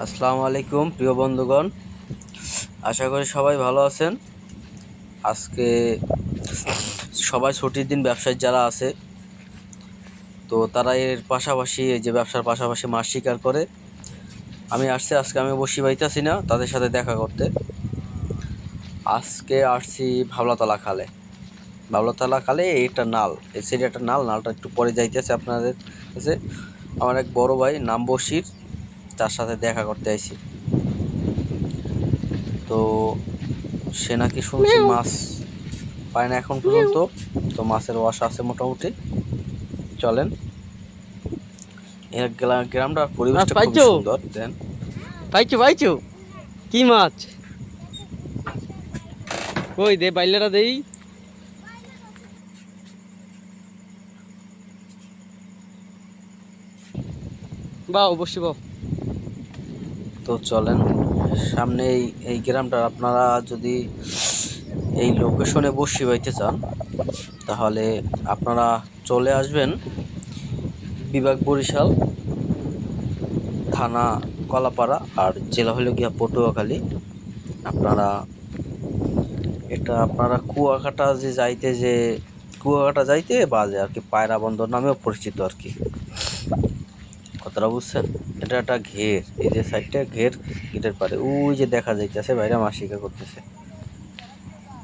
আসসালামু আলাইকুম, প্রিয় বন্ধুগণ। আশা করি সবাই ভালো আছেন। আজকে সবাই ছুটির দিন ব্যবসায়ী যারা আছে, তো তারা এর পাশাপাশি, এই যে ব্যবসার পাশাপাশি মাছ শিকার করে। আমি আসছি, আজকে আমি বসি পাইতেছি না, তাদের সাথে দেখা করতে। আজকে আসছি ভাবলাতলা খালে। ভাবলাতলা খালে এটা নাল, এই সাইডে একটা নাল, নালটা একটু পরে যাইতেছে আপনাদের কাছে। আমার এক বড় ভাই, নাম বসির তার সাথে দেখা করতে আইছি। তো সে নাকি শুনছি মাছ পায় না এখন পর্যন্ত। তো মাছের ওয়াশ আছে মোটামুটি। চলেন। এর গ্রা- গ্রামটার পরিবেশটা খুব সুন্দর দেন। পাইছো পাইছো? কি মাছ? কই দে বাইলেরা দেই। বাও বসি বাও। তো চলেন, সামনে এই এই গ্রামটার আপনারা যদি এই লোকেশনে বসি পাইতে চান, তাহলে আপনারা চলে আসবেন বিভাগ বরিশাল, থানা কলাপাড়া আর জেলা হলো গিয়া পটুয়াখালী। আপনারা এটা আপনারা কুয়াকাটা যে যাইতে যে, কুয়াকাটা যাইতে বাজে আর কি পায়রা বন্দর নামেও পরিচিত আর কি। কথাটা বুঝছেন? এটা একটা ঘের, এই যে সাইডটা ঘের গেটের পারে ওই যে দেখা যাইতেছে, বাইরে শিকার করতেছে।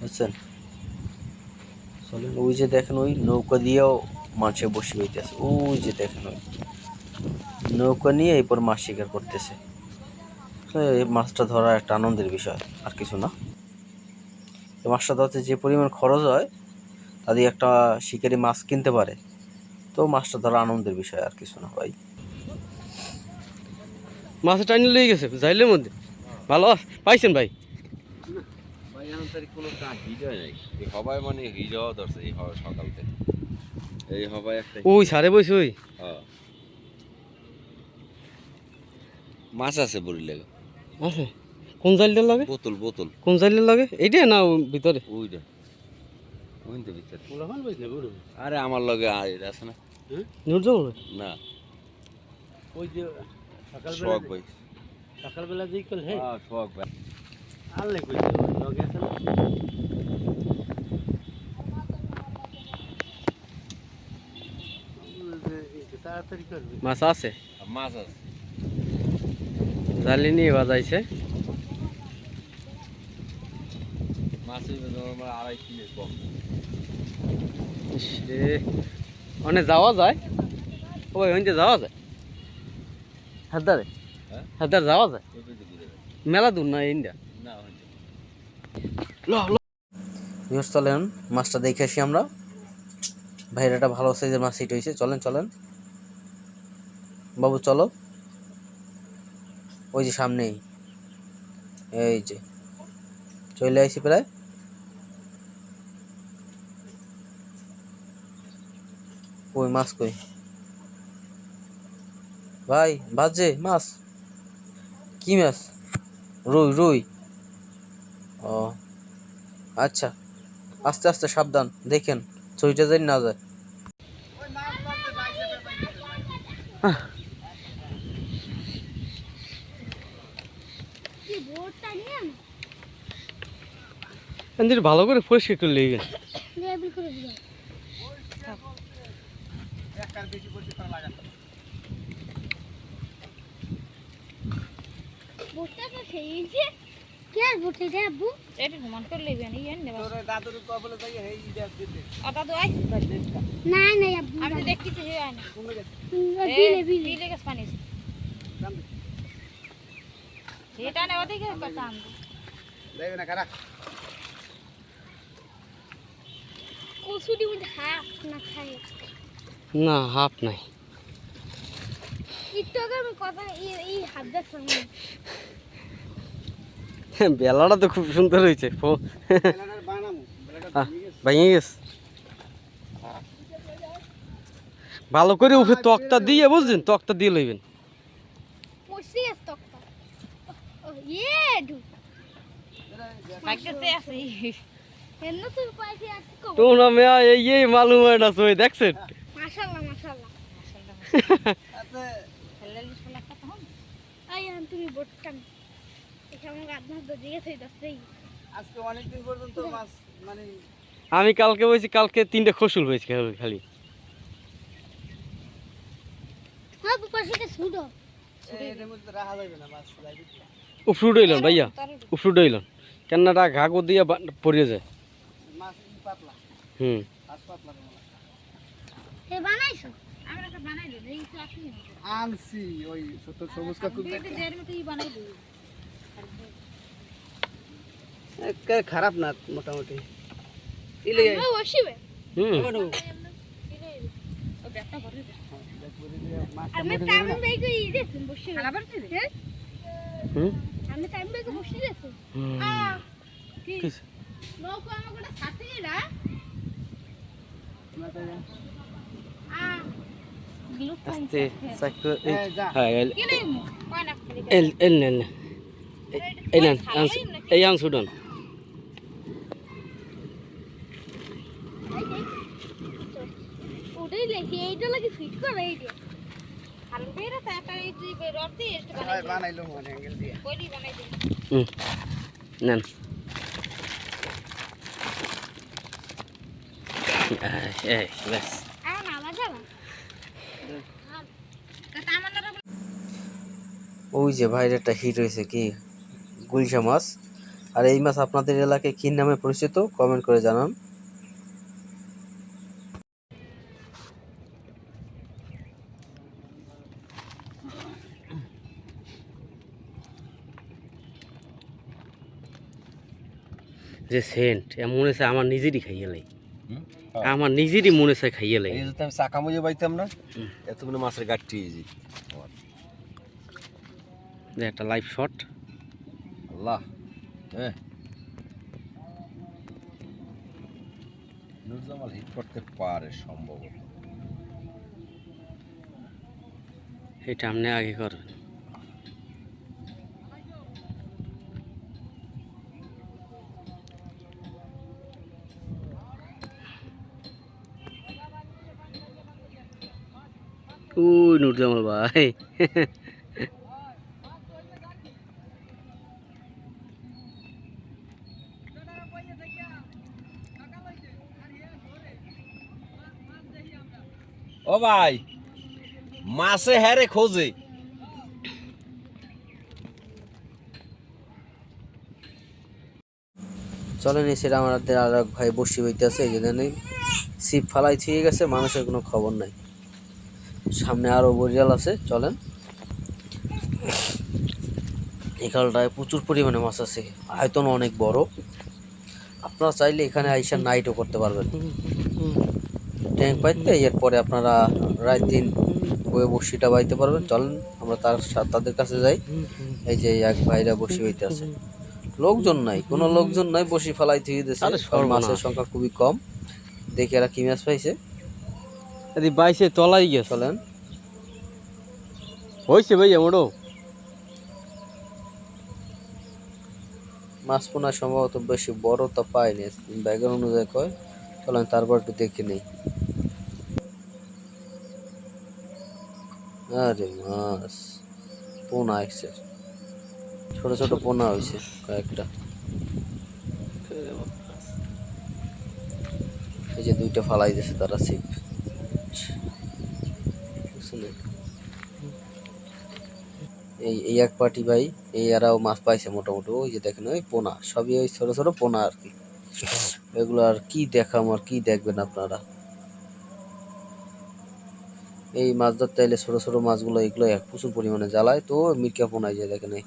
বুঝছেন? ওই যে দেখেন, ওই নৌকা দিয়েও মাছে বসে হইতেছে ওই যে দেখেন, ওই নৌকা নিয়ে এরপর মাছ শিকার করতেছে। এই মাছটা ধরা একটা আনন্দের বিষয়, আর কিছু না। মাছটা ধরতে যে পরিমাণ খরচ হয় তাদের একটা শিকারি মাছ কিনতে পারে। তো মাছটা ধরা আনন্দের বিষয়, আর কিছু না ভাই। মাছের টাইনি লেগে গেছে জাইলের মধ্যে। ভালো পাইছেন ভাই? মানে ওই সারে ওই। হ্যাঁ। মাছ আছে বড়ি লেগে। আছে? কোন লাগে? বোতল বোতল। কোন জাইলের লাগে? এইটা না ও ভিতরে? ওইটা ওই তো ভিতরে। আরে আমার লগে আছে না? নূর যাব না। ওই যে সকালবেলা শখ ভাই। সকালবেলা যেই কল হে? হ্যাঁ শখ ভাই। আনলে কইছে লগে আছে তাড়াতাড়ি করবে। মাছ আছে? মাছ আছে। জালি নিয়ে বাজাইছে। অনেক যাওয়া যায়? ওই ওইতে যাওয়া যায়? হাদারে হ্যাঁ? যাওয়া যায়। মেলা দূর না ইন্ডিয়া? চলেন মাছটা দেখে আসি আমরা। ভাইরাটা ভালো সাইজের মাছ হিট হয়েছে চলেন চলেন। বাবু চলো। ওই যে সামনেই। এই যে। চলে আইসি প্রায়। ওই মাছ কই? ভাই বাজে মাছ। কি মাছ? রুই রুই। ও আচ্ছা। আস্তে আস্তে সাবধান দেখেন ছইটা যেন না যায়। ভালো করে পরিষ্কার করে লেগে গেছে। ভুট্টা তো সেই যে কে ভুট্টা দে আব্বু? এটা ঘুমান করে লইবে নি এনে দেবা তোর দাদুর কপালে যাই হে ই দিতে। আর দাদু আই না না আব্বু আমি তো দেখতেছি হে আয় না। বিলে বিলে। বিলে গেছ পানি এটা না ওদিকে কথা দেবে না কারা কসুটি মধ্যে হাফ না খাই। না হাফ নাই। একটু আমি কথা এই হাফ দেখছিলাম বেলাটা তো খুব সুন্দর হয়েছে ভেঙে গেছে। ভালো করে উপরে তক্তা দিয়ে বুঝছেন তক্তা দিয়ে লইবেন। তোমরা মেয়া এই এই মালুম হয় না সই দেখছেন? মাশাআল্লাহ মাশাআল্লাহ তুমি বোটটা আজকে অনেকদিন পর্যন্ত মাছ মানে আমি কালকে বলছি কালকে তিনটে খসুল হয়েছে খালি- হ্যাঁ? উফরুট ভাইয়া। উফরুট হইলন কেননাটা ঘাগো দিয়ে বা- যায়। হুম বানাইছো আমরা একটা বানাই দিই এই তো আসি আনছি ওই ছোট সবুজ কাকু দেড় মতো ই বানাই দিই একেবারে খারাপ না মোটামুটি ভরে দে আমি টাইম বেগে ই দেখুন বসিবে খালা ভরতে দে হ্যাঁ হুম আমি টাইম বেগে বসি দেখুন হুম। আ কি কিস- নৌকো আমাকে একটা সাথে না আ গিলু আস্তে সাইকেল এই এই যা হ্যাঁ এল কি নেই কয় না খালি এল এল নেন এই নেন আংশ- এই আংশ উঠান ওটাই লেখি এইটা লাগে ফিট করে এই দিয়ে খালি বেরা এই তুই রড দিয়ে একটু বানাই বানাইলো মানে অ্যাঙ্গেল দিয়ে। কইলি বানাই দে হুম। নেন। এই, এই আমার যাবা আমার ওই যে ভাইয়ের একটা হিট হয়েছে কি? গুলশা মাছ। আর এই মাছ আপনাদের এলাকায় কী নামে পরিচিত? কমেন্ট করে জানান। যে সেন্ট মনে হচ্ছে আমার নিজেরই খাইয়ে লাই। আমার নিজেরই মনে হচ্ছে খাইয়ে লাই। এই আমি চাকা মুজে পাইতাম না এত এতগুলো মাছের গাঠটি যে। একটা লাইভ শট আল্লাহ হ্যাঁ নুরজামাল হিট করতে পারে সম্ভবত। এটা আপনি আগে করবেন। উই নুরজামাল ভাই। ও ভাই মাছে হ্যারে খোঁজে। চলেন সেটা আমাদের আর এক ভাই বসি হইতে আছে এই যে জানি সিপ ফালাই থিয়ে গেছে মানুষের কোনো খবর নাই। সামনে আরও বরিয়াল আছে চলেন। এই খালটায় প্রচুর পরিমাণে মাছ আছে আয়তন অনেক বড়। আপনারা চাইলে এখানে আইসা নাইটও করতে পারবেন। ট্যাঙ্ক পাইতে এরপরে আপনারা রাত দিন বয়ে বসিটা বাইতে পারবেন। চলেন আমরা তার তাদের কাছে যাই। এই যে এক ভাইরা বসি হইতে আছে। লোকজন নাই কোনো লোকজন নাই বসি ফেলাই থেকে দিয়েছে মাছের সংখ্যা খুবই কম। দেখে এরা কি মাছ পাইছে। এদি বাইসে তলাই গেছে চলেন। হয়েছে ভাইয়া মোটো। মাছ পোনা সম্ভবত বেশি বড় তো পাইনি, ব্যাগের অনুযায়ী কয়। চলেন তারপর একটু দেখে নেই। আরে মাছ, পোনা আসছে ছোট ছোট পোনা হয়েছে কয়েকটা। এই যে দুইটা ফালাই দিয়েছে তারা ছিপ। বুঝলে? এই এই এক পার্টি ভাই, এই এরাও মাছ পাইছে মোটামুটি। ওই যে দেখেন, ওই পোনা, সবই ওই ছোট ছোট পোনা আর কি। এগুলো আর কি দেখাম আর কি দেখবেন আপনারা। এই মাছ ধরতে এলে ছোট ছোট মাছগুলো, এগুলো এক প্রচুর পরিমাণে জ্বালায়। তো মিরকা পোনা যে দেখেন, এই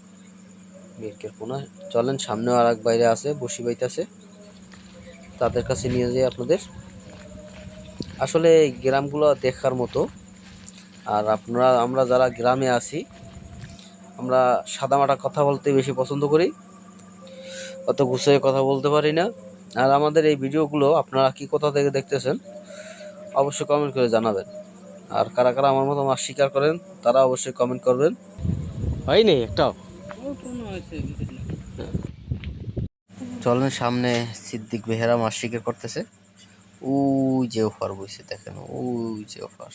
মিরকের পোনা। চলেন, সামনেও আর এক বাইরে আছে, বসি বাইতে আছে তাদের কাছে নিয়ে যাই আপনাদের। আসলে গ্রামগুলো দেখার মতো আর আপনারা, আমরা যারা গ্রামে আছি, আমরা সাদামাটা কথা বলতে বেশি পছন্দ করি। অত গুছিয়ে কথা বলতে পারি না। আর আমাদের এই ভিডিওগুলো আপনারা কি কোথা থেকে দেখতেছেন, অবশ্যই কমেন্ট করে জানাবেন। আর কারা কারা আমার মতো মাছ শিকার করেন, তারা অবশ্যই কমেন্ট করবেন। হয়নি একটাও চলেন সামনে সিদ্দিক বেহেরা মাছ শিকার করতেছে। ওই যে অফার বইছে, দেখেন, ওই যে অফার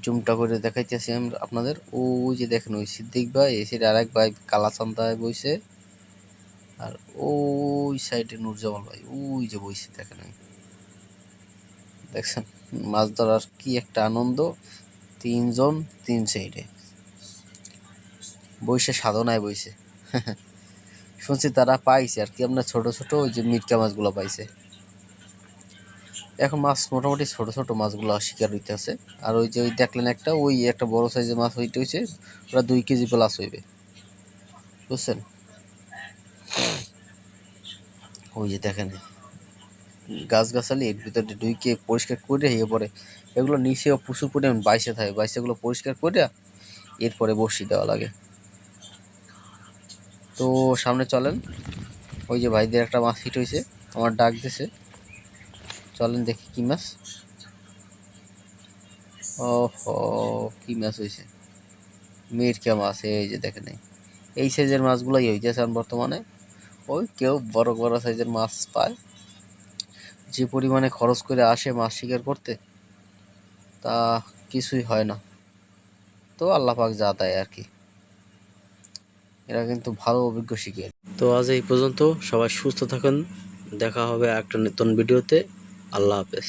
জুমটা করে দেখাইতেছি আমরা আপনাদের। ওই যে দেখেন, ওই সিদ্দিক ভাই সাইডে আরেক ভাই কালাচান্দায় বইছে। আর ওই সাইডে নুরজামাল ভাই, ওই যে বইছে, দেখেন দেখছেন, মাছ ধরার কি একটা আনন্দ। তিনজন, তিন সাইডে বইসে সাধনায় বইছে। শুনছি তারা পাইছে, আর কি আপনার ছোট ছোট ওই যে মিটকা মাছগুলো পাইছে। এখন মাছ মোটামুটি ছোট ছোট মাছগুলো শিকার হইতে আছে। আর ওই যে ওই দেখলেন একটা, ওই একটা বড় সাইজের মাছ হইতে হয়েছে ওরা দুই কেজি প্লাস হইবে। বুঝছেন? ওই যে দেখেন গাছ গাছালি এর ভিতরে ডুইকে পরিষ্কার করে ইয়ে পরে এগুলো নিচেও প্রচুর পরিমাণ বাইসে থাকে বাইসেগুলো পরিষ্কার করে এরপরে বসি দেওয়া লাগে। তো সামনে চলেন, ওই যে ভাইদের একটা মাছ হিট হয়েছে আমার ডাক দিছে। চলেন দেখি কি মাছ। ও কি মাছ হয়েছে মিরকা মাছ, এই যে দেখেন এই। সাইজের মাছগুলোই হইতেছে এখন বর্তমানে। ওই কেউ বড় বড় সাইজের মাছ পায়। যে পরিমাণে খরচ করে আসে মাছ শিকার করতে, তা কিছুই হয় না। তো আল্লাহ পাক যা দেয় আর কি। এরা কিন্তু ভালো অভিজ্ঞ শিকার। তো আজ এই পর্যন্ত সবাই সুস্থ থাকুন। দেখা হবে একটা নতুন ভিডিওতে। আল্লাহ হাফেজ